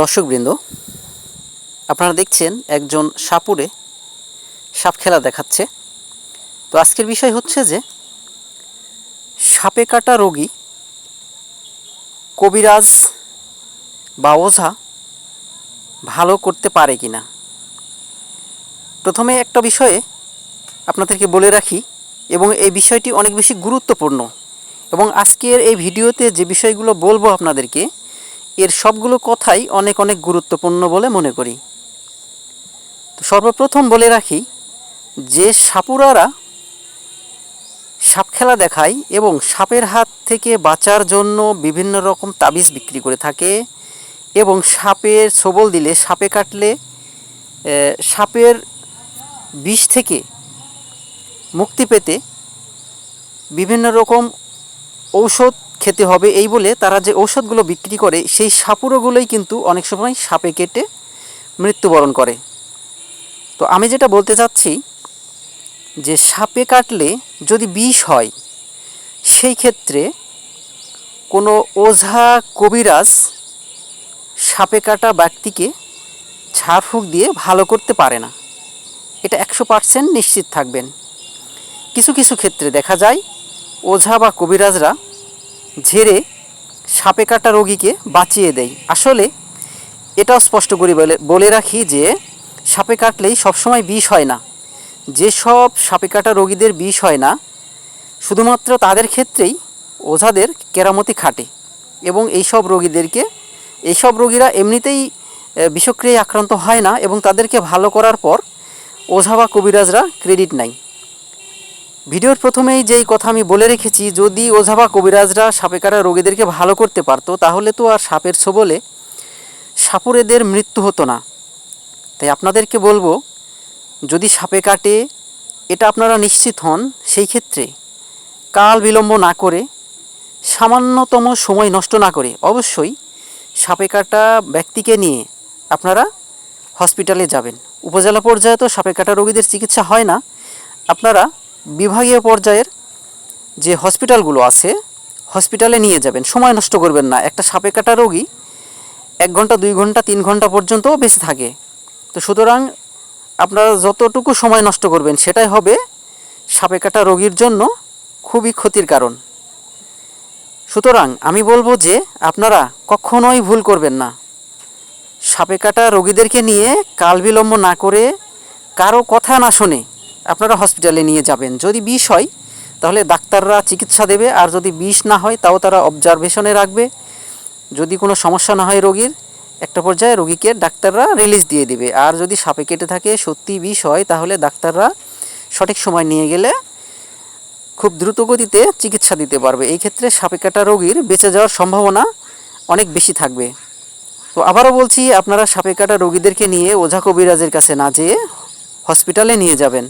দর্শকবৃন্দ, আপনারা দেখছেন একজন সাপুরে সাপ খেলা দেখাচ্ছে। তো আজকের বিষয় হচ্ছে যে, সাপে কাটা রোগী কবিরাজ বা ওঝা ভালো করতে পারে কি না প্রথমে একটা বিষয়ে আপনাদেরকে বলে রাখি, এবং এই বিষয়টি অনেক বেশি গুরুত্বপূর্ণ, এবং আজকের এই ভিডিওতে যে বিষয়গুলো বলব আপনাদেরকে এর সবগুলো কথাই অনেক অনেক গুরুত্বপূর্ণ বলে মনে করি। তো সর্বপ্রথম বলে রাখি যে সাপুরারা সাপ খেলা দেখায় এবং সাপের হাত থেকে বাঁচার জন্য বিভিন্ন রকম তাবিজ বিক্রি করে থাকে এবং সাপের সবল দিলে সাপে কাটলে সাপের বিষ থেকে মুক্তি পেতে বিভিন্ন রকম ঔষধ খেতে হবে এই বলে তারা যে ঔষধগুলো বিক্রি করে, সেই সাপুরোগুলোই কিন্তু অনেক সময় সাপে কেটে মৃত্যুবরণ করে। তো আমি যেটা বলতে চাচ্ছি যে সাপে কাটলে যদি বিষ হয়, সেই ক্ষেত্রে কোনো ওঝা কবিরাজ সাপে কাটা ব্যক্তিকে ঝাড়ফুঁক দিয়ে ভালো করতে পারে না। এটা একশো পার্সেন্ট নিশ্চিত থাকবেন। কিছু কিছু ক্ষেত্রে দেখা যায়, ওঝা বা কবিরাজরা ঝেড়ে সাপে কাটা রোগীকে বাঁচিয়ে দেয়। আসলে এটাও স্পষ্ট করে বলে বলে রাখি যে সাপে কাটলেই সবসময় বিষ হয় না। যেসব সাপে কাটা রোগীদের বিষ হয় না, শুধুমাত্র তাদের ক্ষেত্রেই ওঝাদের কেরামতি খাটে এবং এইসব রোগীদেরকে এইসব রোগীরা এমনিতেই বিষক্রিয়ায় আক্রান্ত হয় না এবং তাদেরকে ভালো করার পর ওঝা বা কবিরাজরা ক্রেডিট নেয়। ভিডিওর প্রথমেই যেই কথা আমি বলে রেখেছি, যদি ওঝা বা কবিরাজরা সাপে কাটা রোগীদেরকে ভালো করতে পারতো, তাহলে তো আর সাপের ছোবলে সাপুরেদের মৃত্যু হতো না। তাই আপনাদেরকে বলব, যদি সাপে কাটে, এটা আপনারা নিশ্চিত হন, সেই ক্ষেত্রে কাল বিলম্ব না করে, সামান্যতম সময় নষ্ট না করে, অবশ্যই সাপে কাটা ব্যক্তিকে নিয়ে আপনারা হসপিটালে যাবেন। উপজেলা পর্যায়ে তো সাপে কাটা রোগীদের চিকিৎসা হয় না। আপনারা বিভাগীয় পর্যায়ের যে হসপিটালগুলো আছে, হসপিটালে নিয়ে যাবেন। সময় নষ্ট করবেন না। একটা সাপে কাটা রোগী এক ঘণ্টা, দুই ঘণ্টা, তিন ঘণ্টা পর্যন্তও বেঁচে থাকে। তো সুতরাং আপনারা যতটুকু সময় নষ্ট করবেন, সেটাই হবে সাপে কাটা রোগীর জন্য খুবই ক্ষতির কারণ। সুতরাং আমি বলব যে আপনারা কখনোই ভুল করবেন না। সাপে কাটা রোগীদেরকে নিয়ে কাল বিলম্ব না করে কারও কথা না শুনে আপনারা হসপিটালে নিয়ে যাবেন। যদি বিষ হয়, তাহলে ডাক্তাররা চিকিৎসা দেবে, আর যদি বিষ না হয়, তাও তারা অবজারভেশনে রাখবে। যদি কোনো সমস্যা না হয় রোগীর, একটা পর্যায়ে রোগীকে ডাক্তাররা রিলিজ দিয়ে দিবে। আর যদি সাপে কেটে থাকে, সত্যি বিষ হয়, তাহলে ডাক্তাররা সঠিক সময় নিয়ে গেলে খুব দ্রুত গতিতে চিকিৎসা দিতে পারবে। এই ক্ষেত্রে সাপে কাটা রোগীর বেঁচে যাওয়ার সম্ভাবনা অনেক বেশি থাকবে। তো আবারও বলছি, আপনারা সাপে কাটা রোগীদেরকে নিয়ে ওঝা কবিরাজের কাছে না যেয়ে হসপিটালে নিয়ে যাবেন।